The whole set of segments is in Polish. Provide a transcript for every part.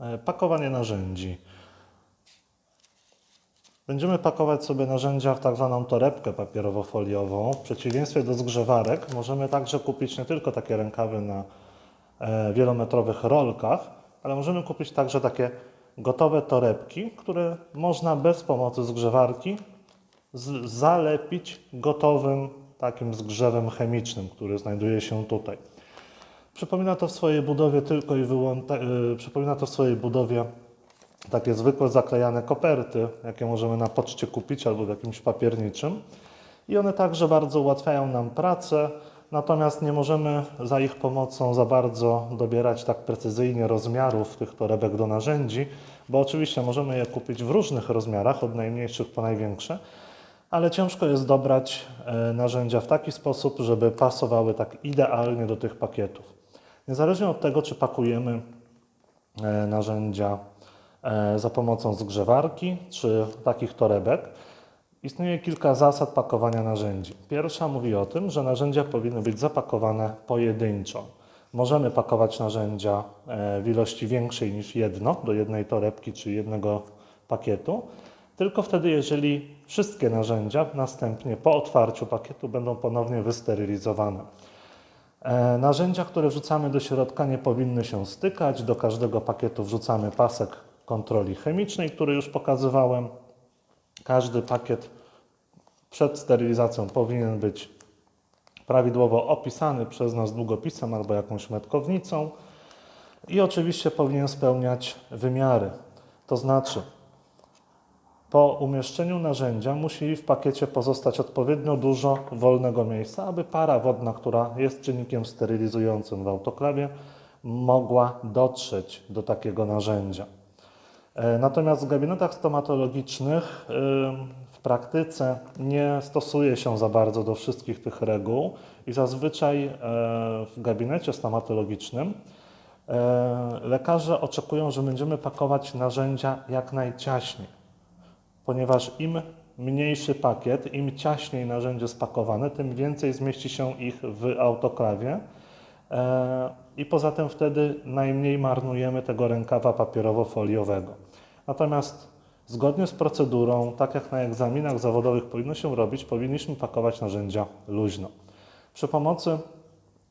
E, Pakowanie narzędzi. Będziemy pakować sobie narzędzia w tak zwaną torebkę papierowo-foliową. W przeciwieństwie do zgrzewarek możemy także kupić nie tylko takie rękawy na e, wielometrowych rolkach, ale możemy kupić także takie gotowe torebki, które można bez pomocy zgrzewarki zalepić gotowym takim zgrzewem chemicznym, który znajduje się tutaj. Przypomina to w swojej budowie tylko i wyłącznie, przypomina to w swojej budowie takie zwykłe zaklejane koperty, jakie możemy na poczcie kupić albo w jakimś papierniczym. I one także bardzo ułatwiają nam pracę, natomiast nie możemy za ich pomocą za bardzo dobierać tak precyzyjnie rozmiarów tych torebek do narzędzi, bo oczywiście możemy je kupić w różnych rozmiarach, od najmniejszych po największe, ale ciężko jest dobrać e, narzędzia w taki sposób, żeby pasowały tak idealnie do tych pakietów. Niezależnie od tego, czy pakujemy e, narzędzia e, za pomocą zgrzewarki czy takich torebek, istnieje kilka zasad pakowania narzędzi. Pierwsza mówi o tym, że narzędzia powinny być zapakowane pojedynczo. Możemy pakować narzędzia e, w ilości większej niż jedno, do jednej torebki czy jednego pakietu, tylko wtedy, jeżeli wszystkie narzędzia następnie po otwarciu pakietu będą ponownie wysterylizowane. E, Narzędzia, które wrzucamy do środka, nie powinny się stykać. Do każdego pakietu wrzucamy pasek kontroli chemicznej, który już pokazywałem. Każdy pakiet przed sterylizacją powinien być prawidłowo opisany przez nas długopisem albo jakąś metkownicą i oczywiście powinien spełniać wymiary. To znaczy, po umieszczeniu narzędzia musi w pakiecie pozostać odpowiednio dużo wolnego miejsca, aby para wodna, która jest czynnikiem sterylizującym w autoklawie, mogła dotrzeć do takiego narzędzia. E, Natomiast w gabinetach stomatologicznych w praktyce nie stosuje się za bardzo do wszystkich tych reguł i zazwyczaj e, w gabinecie stomatologicznym e, lekarze oczekują, że będziemy pakować narzędzia jak najciaśniej ponieważ im mniejszy pakiet, im ciaśniej narzędzie spakowane, tym więcej zmieści się ich w autoklawie. E, I poza tym wtedy najmniej marnujemy tego rękawa papierowo-foliowego. Natomiast zgodnie z procedurą, tak jak na egzaminach zawodowych powinno się robić, powinniśmy pakować narzędzia luźno. Przy pomocy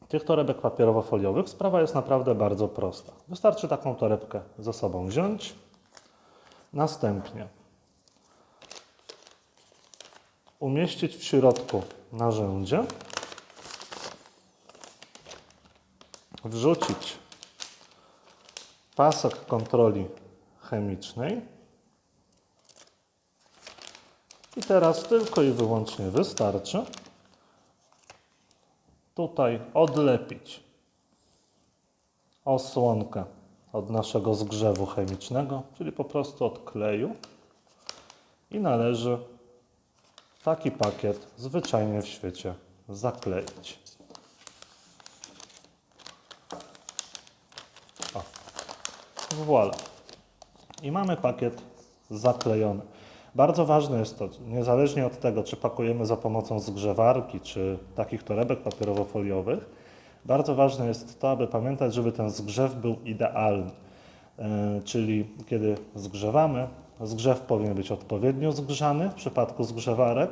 tych torebek papierowo-foliowych sprawa jest naprawdę bardzo prosta. Wystarczy taką torebkę ze sobą wziąć, następnie umieścić w środku narzędzie, wrzucić pasek kontroli chemicznej i teraz tylko i wyłącznie wystarczy tutaj odlepić osłonkę od naszego zgrzewu chemicznego, czyli po prostu od kleju i należy taki pakiet zwyczajnie w świecie zakleić. O. Voilà. I mamy pakiet zaklejony. Bardzo ważne jest to, niezależnie od tego, czy pakujemy za pomocą zgrzewarki, czy takich torebek papierowo-foliowych, bardzo ważne jest to, aby pamiętać, żeby ten zgrzew był idealny. E, Czyli kiedy zgrzewamy, zgrzew powinien być odpowiednio zgrzany w przypadku zgrzewarek.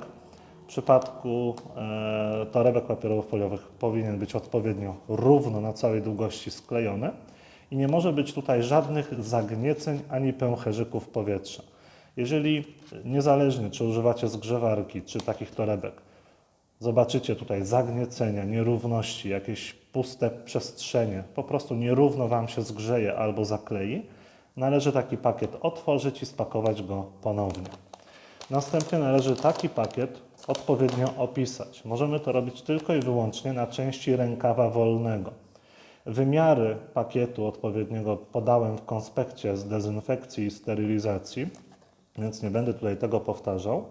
W przypadku e, torebek papierowo-foliowych powinien być odpowiednio równo na całej długości sklejony i nie może być tutaj żadnych zagnieceń ani pęcherzyków powietrza. Jeżeli niezależnie czy używacie zgrzewarki czy takich torebek, Zobaczycie tutaj zagniecenia, nierówności, jakieś puste przestrzenie, po prostu nierówno Wam się zgrzeje albo zaklei, należy taki pakiet otworzyć i spakować go ponownie. Następnie należy taki pakiet odpowiednio opisać. Możemy to robić tylko i wyłącznie na części rękawa wolnego. Wymiary pakietu odpowiedniego podałem w konspekcie z dezynfekcji i sterylizacji, więc nie będę tutaj tego powtarzał.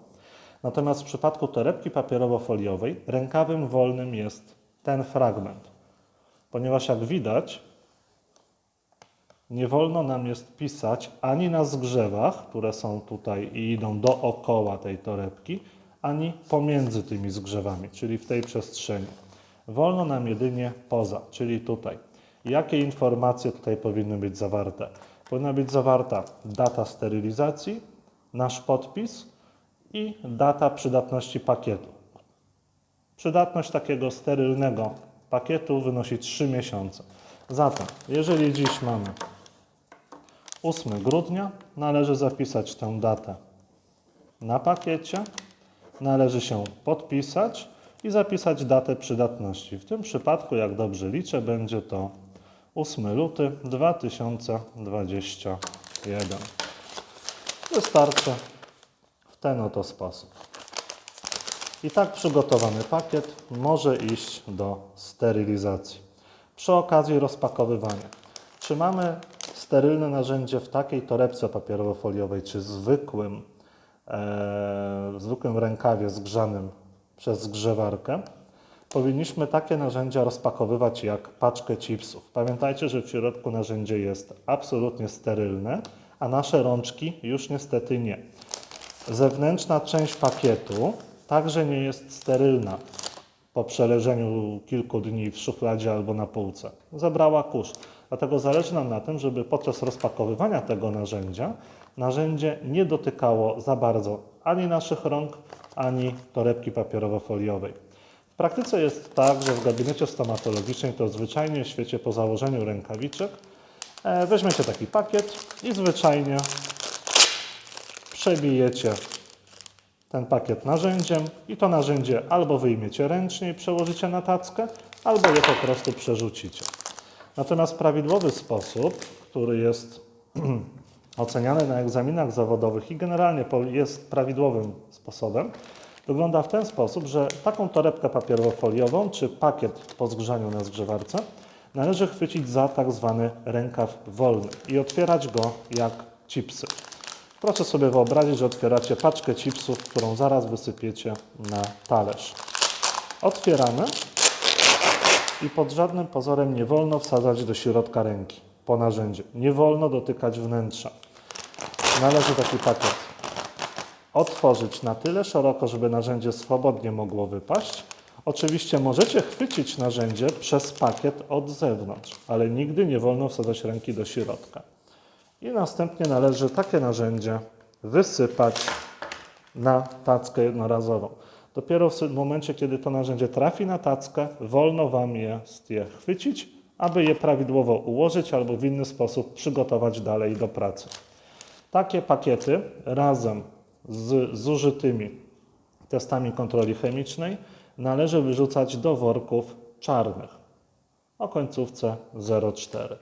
Natomiast w przypadku torebki papierowo-foliowej rękawem wolnym jest ten fragment, ponieważ jak widać, nie wolno nam jest pisać ani na zgrzewach, które są tutaj i idą dookoła tej torebki, ani pomiędzy tymi zgrzewami, czyli w tej przestrzeni. Wolno nam jedynie poza, czyli tutaj. Jakie informacje tutaj powinny być zawarte? Powinna być zawarta data sterylizacji, nasz podpis i data przydatności pakietu. Przydatność takiego sterylnego pakietu wynosi 3 miesiące. Zatem, jeżeli dziś mamy 8 grudnia, należy zapisać tę datę na pakiecie, należy się podpisać i zapisać datę przydatności. W tym przypadku, jak dobrze liczę, będzie to 8 luty 2021. Wystarczy w ten oto sposób. I tak przygotowany pakiet może iść do sterylizacji. Przy okazji rozpakowywania. Czy mamy sterylne narzędzie w takiej torebce papierowo-foliowej, czy zwykłym, e, zwykłym rękawie zgrzanym przez zgrzewarkę, powinniśmy takie narzędzia rozpakowywać jak paczkę chipsów. Pamiętajcie, że w środku narzędzie jest absolutnie sterylne, a nasze rączki już niestety nie. Zewnętrzna część pakietu także nie jest sterylna po przeleżeniu kilku dni w szufladzie albo na półce. Zabrała kurz. Dlatego zależy nam na tym, żeby podczas rozpakowywania tego narzędzia narzędzie nie dotykało za bardzo ani naszych rąk, ani torebki papierowo-foliowej. W praktyce jest tak, że w gabinecie stomatologicznym to zwyczajnie w świecie po założeniu rękawiczek e, weźmiecie taki pakiet i zwyczajnie przebijecie ten pakiet narzędziem i to narzędzie albo wyjmiecie ręcznie i przełożycie na tackę, albo je po prostu przerzucicie. Natomiast prawidłowy sposób, który jest oceniany na egzaminach zawodowych i generalnie jest prawidłowym sposobem, wygląda w ten sposób, że taką torebkę papierowo-foliową czy pakiet po zgrzaniu na zgrzewarce należy chwycić za tak zwany rękaw wolny i otwierać go jak chipsy. Proszę sobie wyobrazić, że otwieracie paczkę chipsów, którą zaraz wysypiecie na talerz. Otwieramy i pod żadnym pozorem nie wolno wsadzać do środka ręki po narzędziu. Nie wolno dotykać wnętrza. Należy taki pakiet otworzyć na tyle szeroko, żeby narzędzie swobodnie mogło wypaść. Oczywiście możecie chwycić narzędzie przez pakiet od zewnątrz, ale nigdy nie wolno wsadzać ręki do środka. I następnie należy takie narzędzie wysypać na tackę jednorazową. Dopiero w momencie, kiedy to narzędzie trafi na tackę, wolno Wam jest je chwycić, aby je prawidłowo ułożyć albo w inny sposób przygotować dalej do pracy. Takie pakiety razem z zużytymi testami kontroli chemicznej należy wyrzucać do worków czarnych o końcówce 0,4.